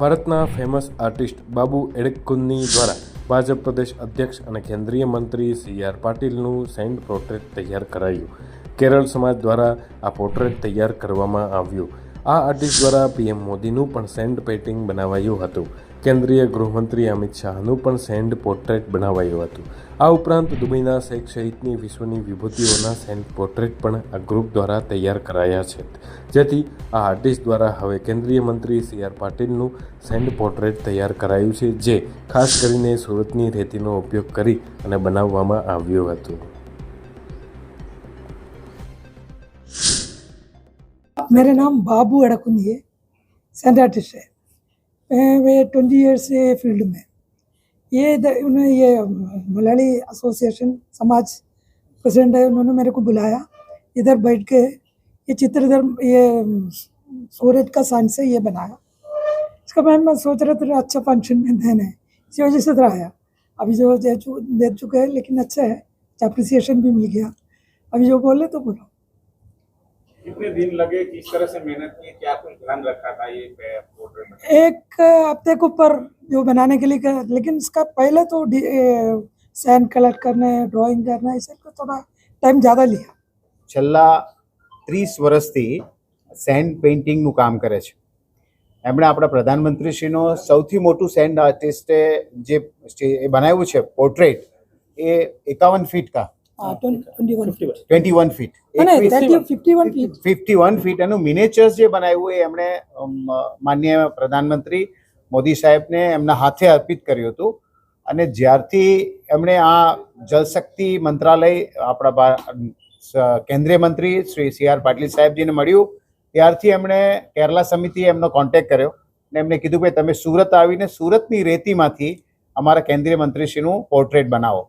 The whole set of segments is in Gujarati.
ભારતના ફેમસ આર્ટિસ્ટ બાબુ એડકુન્ની દ્વારા ભાજપ પ્રદેશ અધ્યક્ષ અને કેન્દ્રીય મંત્રી સી આર પાટીલનું સેન્ડ પોર્ટ્રેટ તૈયાર કરાયું. કેરળ સમાજ દ્વારા આ પોર્ટ્રેટ તૈયાર કરવામાં આવ્યું. આ આર્ટિસ્ટ દ્વારા પીએમ મોદીનું પણ સેન્ડ પેઇન્ટિંગ બનાવાયું હતું. કેન્દ્રીય ગૃહમંત્રી અમિત શાહનું પણ સેન્ડ પોર્ટ્રેટ બનાવાયું હતું. આ ઉપરાંત દુબઈના શેખ સહિતની વિશ્વની વિભૂતિઓના સેન્ડ પોર્ટ્રેટ પણ આ ગ્રુપ દ્વારા તૈયાર કરાયા છે. જેથી આ આર્ટિસ્ટ દ્વારા હવે કેન્દ્રીય મંત્રી સી આર પાટીલનું સેન્ડ પોર્ટ્રેટ તૈયાર કરાયું છે, જે ખાસ કરીને સુરતની રેતીનો ઉપયોગ કરી અને બનાવવામાં આવ્યું હતું. मेरा नाम बाबू अड़कुंदी है सेंट आर्टिस्ट है। मैं वे ट्वेंटी ईयर्स से फ़ील्ड में। ये उन्होंने ये मलयाली एसोसिएशन समाज प्रेसिडेंट है, उन्होंने मेरे को बुलाया। इधर बैठ के ये चित्र इधर, ये सूरज का सन से ये बनाया। इसका मैं मैं सोच रहा था अच्छा फ़ंक्शन में देना इसी वजह से आया। अभी जो दे चुके हैं, लेकिन अच्छा है। अप्रिसिएशन भी मिल गया। अभी जो बोले तो बोलो। कितने दिन लगे किस तरह से मेहनत की क्या कुछ ध्यान रखा था ये पोर्ट्रेट में एक हफ्ते के ऊपर जो बनाने के लिए कर, लेकिन इसका पहले तो सैंड कलर करने ड्राइंग करना इसे को थोड़ा टाइम ज़्यादा लिया છેલ્લા ત્રીસ વર્ષથી સેન્ડ પેઇન્ટિંગનું કામ કરે છે એમણે આપણા પ્રધાનમંત્રીશ્રીનો સૌથી મોટું સેન્ડ આર્ટિસ્ટે જે સ્ટે- એ બનાવ્યું છે પોર્ટ્રેટ એ એકાવન ફીટ કા twenty one feet twenty one feet fifty one feet એનું મિનેચર્સ જે બનાવ્યું એમણે માન્ય પ્રધાનમંત્રી મોદી સાહેબને એમના હાથે અર્પિત કર્યું હતું. અને જ્યારથી એમણે આ જલશક્તિ મંત્રાલય આપણા કેન્દ્રીય મંત્રી શ્રી સી આર પાટીલ સાહેબજીને મળ્યું. ત્યારથી એમણે કેરલા સમિતિ એમનો કોન્ટેક્ટ કર્યો. અને એમને કીધું કે તમે સુરત આવીને સુરતની રેતીમાંથી અમારા કેન્દ્રીય મંત્રીશ્રીનું પોર્ટ્રેટ બનાવો.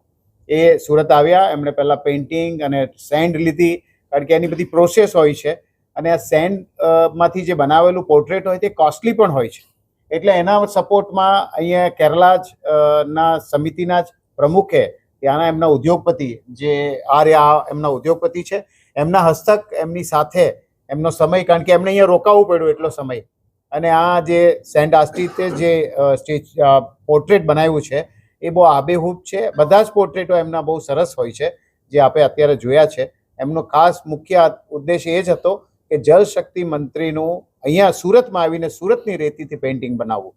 એ સુરત આવ્યા, એમણે પહેલાં પેઇન્ટિંગ અને સેન્ડ લીધી, કારણ કે એની બધી પ્રોસેસ હોય છે. અને આ સેન્ડમાંથી જે બનાવેલું પોર્ટ્રેટ હોય તે કોસ્ટલી પણ હોય છે. એટલે એના સપોર્ટમાં અહીંયા કેરલા જ ના સમિતિના જ પ્રમુખે ત્યાંના એમના ઉદ્યોગપતિ જે આર્યા એમના ઉદ્યોગપતિ છે, એમના હસ્તક એમની સાથે એમનો સમય, કારણ કે એમને અહીંયા રોકાવું પડ્યું એટલો સમય. અને આ જે સેન્ડ આસ્ટિતે જે સ્ટેજ પોર્ટ્રેટ બનાવ્યું છે એ બહુ આબેહૂબ છે. બધા જ પોર્ટ્રેટો એમના બહુ સરસ હોય છે, જે આપણે અત્યારે જોયા છે. એમનો ખાસ મુખ્ય ઉદ્દેશ એ જ હતો કે જલ શક્તિ મંત્રીનું અહીંયા સુરતમાં આવીને સુરતની રેતીથી પેઇન્ટિંગ બનાવવું.